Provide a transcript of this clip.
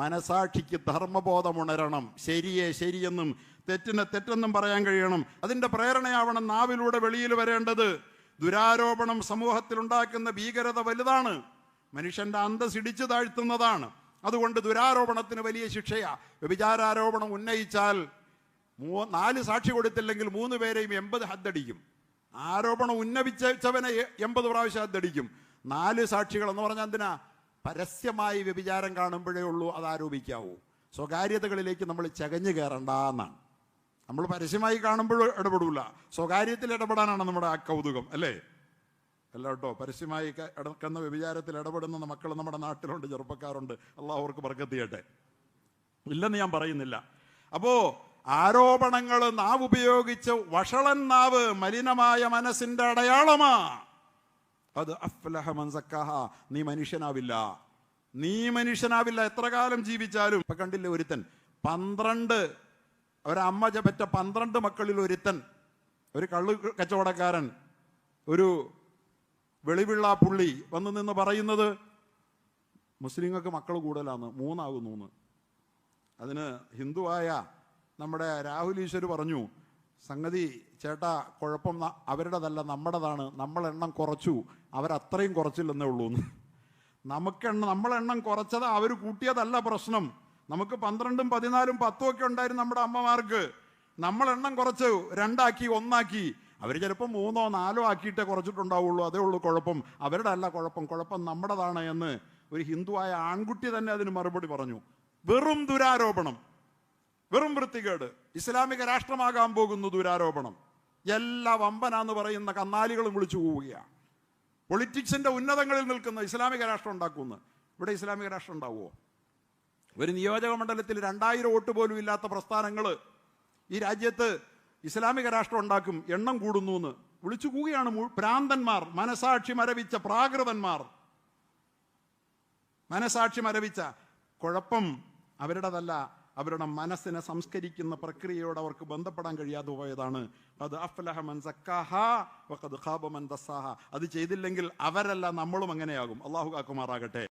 മനസാക്ഷിക്ക് ധർമ്മബോധം ഉണരണം ശരിയെ ശരിയെന്നും തെറ്റിനെ തെറ്റെന്നും പറയാൻ കഴിയണം. അതിന്റെ പ്രേരണയാവണം നാവിലൂടെ വെളിയിൽ വരേണ്ടത്. ദുരാരോപണം സമൂഹത്തിൽ ഉണ്ടാക്കുന്ന ഭീകരത വലുതാണ്. മനുഷ്യന്റെ അന്തസ് ഇടിച്ചു താഴ്ത്തുന്നതാണ്. അതുകൊണ്ട് ദുരാരോപണത്തിന് വലിയ ശിക്ഷയാ. വ്യഭിചാരാരോപണം ഉന്നയിച്ചാൽ മൂ നാല് സാക്ഷി കൊടുത്തില്ലെങ്കിൽ മൂന്ന് പേരെയും എൺപത് ഹദ്ദടിക്കും. ആരോപണം ഉന്നയിച്ചവനെ എ- എൺപത് പ്രാവശ്യം ഹദ്ദടിക്കും. നാല് സാക്ഷികൾ എന്ന് പറഞ്ഞാൽ എന്തിനാ? പരസ്യമായി വ്യഭിചാരം കാണുമ്പോഴേ ഉള്ളൂ അത് ആരോപിക്കാവൂ. സ്വകാര്യതകളിലേക്ക് നമ്മൾ ചകഞ്ഞു കയറണ്ട എന്നാണ്. നമ്മൾ പരസ്യമായി കാണുമ്പോൾ ഇടപെടില്ല സ്വകാര്യത്തിൽ ഇടപെടാനാണ് നമ്മുടെ ആ കൗതുകം അല്ലേ? അല്ല കേട്ടോ പരസ്യമായി കിടക്കുന്ന വ്യഭിചാരത്തിൽ ഇടപെടുന്ന മക്കൾ നമ്മുടെ നാട്ടിലുണ്ട് ചെറുപ്പക്കാരുണ്ട്. അള്ളാഹ് അവർക്ക് ബർക്കത്ത് ചെയ്യട്ടെ. ഇല്ലെന്ന് ഞാൻ പറയുന്നില്ല. അപ്പോ ആരോപണങ്ങൾ നാവ് ഉപയോഗിച്ച് വഷളൻ നാവ് മലിനമായ മനസ്സിന്റെ അടയാളമാ. അത് അഫ്ലഹ മൻസക്കാഹ നീ മനുഷ്യനാവില്ല. നീ മനുഷ്യനാവില്ല. എത്ര കാലം ജീവിച്ചാലും. ഇപ്പൊ കണ്ടില്ലേ ഒരുത്തൻ? പന്ത്രണ്ട് ഒരമ്മ പെറ്റ പന്ത്രണ്ട് മക്കളിൽ ഒരുത്തൻ. ഒരു കള്ളു കച്ചവടക്കാരൻ. ഒരു വെളിവിള്ള പുള്ളി വന്നു നിന്ന് പറയുന്നത് മുസ്ലിങ്ങൾക്ക് മക്കൾ കൂടുതലാന്ന്. മൂന്നാകുന്നു അതിന് ഹിന്ദുവായ നമ്മുടെ രാഹുൽ ഈശ്വർ പറഞ്ഞു സംഗതി ചേട്ടാ കുഴപ്പം അവരുടെതല്ല നമ്മുടേതാണ്. നമ്മളെണ്ണം കുറച്ചു. അവരത്രയും കുറച്ചില്ലെന്നേ ഉള്ളൂ എന്ന്. നമുക്കെണ്ണം നമ്മളെണ്ണം കുറച്ചത് അവർ കൂട്ടിയതല്ല പ്രശ്നം. നമുക്ക് പന്ത്രണ്ടും പതിനാലും പത്തും ഒക്കെ ഉണ്ടായിരുന്നു നമ്മുടെ അമ്മമാർക്ക്. നമ്മളെണ്ണം കുറച്ച് രണ്ടാക്കി ഒന്നാക്കി. അവർ ചിലപ്പോൾ മൂന്നോ നാലോ ആക്കിയിട്ടേ കുറച്ചിട്ടുണ്ടാവുള്ളൂ. അതേ ഉള്ളൂ കുഴപ്പം. അവരുടെ അല്ല കുഴപ്പം. കുഴപ്പം നമ്മുടേതാണ് എന്ന് ഒരു ഹിന്ദുവായ ആൺകുട്ടി തന്നെ അതിന് മറുപടി പറഞ്ഞു. വെറും ദുരാരോപണം. വെറും വൃത്തികേട്. ഇസ്ലാമിക രാഷ്ട്രമാകാൻ പോകുന്നു ദുരാരോപണം എല്ലാ വമ്പനാന്ന് പറയുന്ന കന്നാലികളും വിളിച്ചു പോവുകയാണ്. പൊളിറ്റിക്സിന്റെ ഉന്നതങ്ങളിൽ നിൽക്കുന്ന ഇസ്ലാമിക രാഷ്ട്രം ഉണ്ടാക്കുന്നു ഇവിടെ ഇസ്ലാമിക രാഷ്ട്രം ഉണ്ടാവുമോ? ഒരു നിയോജക മണ്ഡലത്തിൽ രണ്ടായിരം വോട്ട് പോലും ഇല്ലാത്ത പ്രസ്ഥാനങ്ങൾ ഈ രാജ്യത്ത് ഇസ്ലാമിക രാഷ്ട്രം ഉണ്ടാക്കും എണ്ണം കൂടുന്നു എന്ന് വിളിച്ചു കൂവുകയാണ് മു- ഭ്രാന്തന്മാർ മനസാക്ഷി മരവിച്ച പ്രാകൃതന്മാർ. മനസാക്ഷി മരവിച്ച കുഴപ്പം അവരുടേതല്ല. അവരുടെ മനസ്സിനെ സംസ്കരിക്കുന്ന പ്രക്രിയയോട് അവർക്ക് ബന്ധപ്പെടാൻ കഴിയാതെ പോയതാണ്. അത് അഫ്ലഹ മൻ സക്കാഹ അത് ചെയ്തില്ലെങ്കിൽ അവരല്ല നമ്മളും അങ്ങനെയാകും. അള്ളാഹു കാക്കുമാറാകട്ടെ.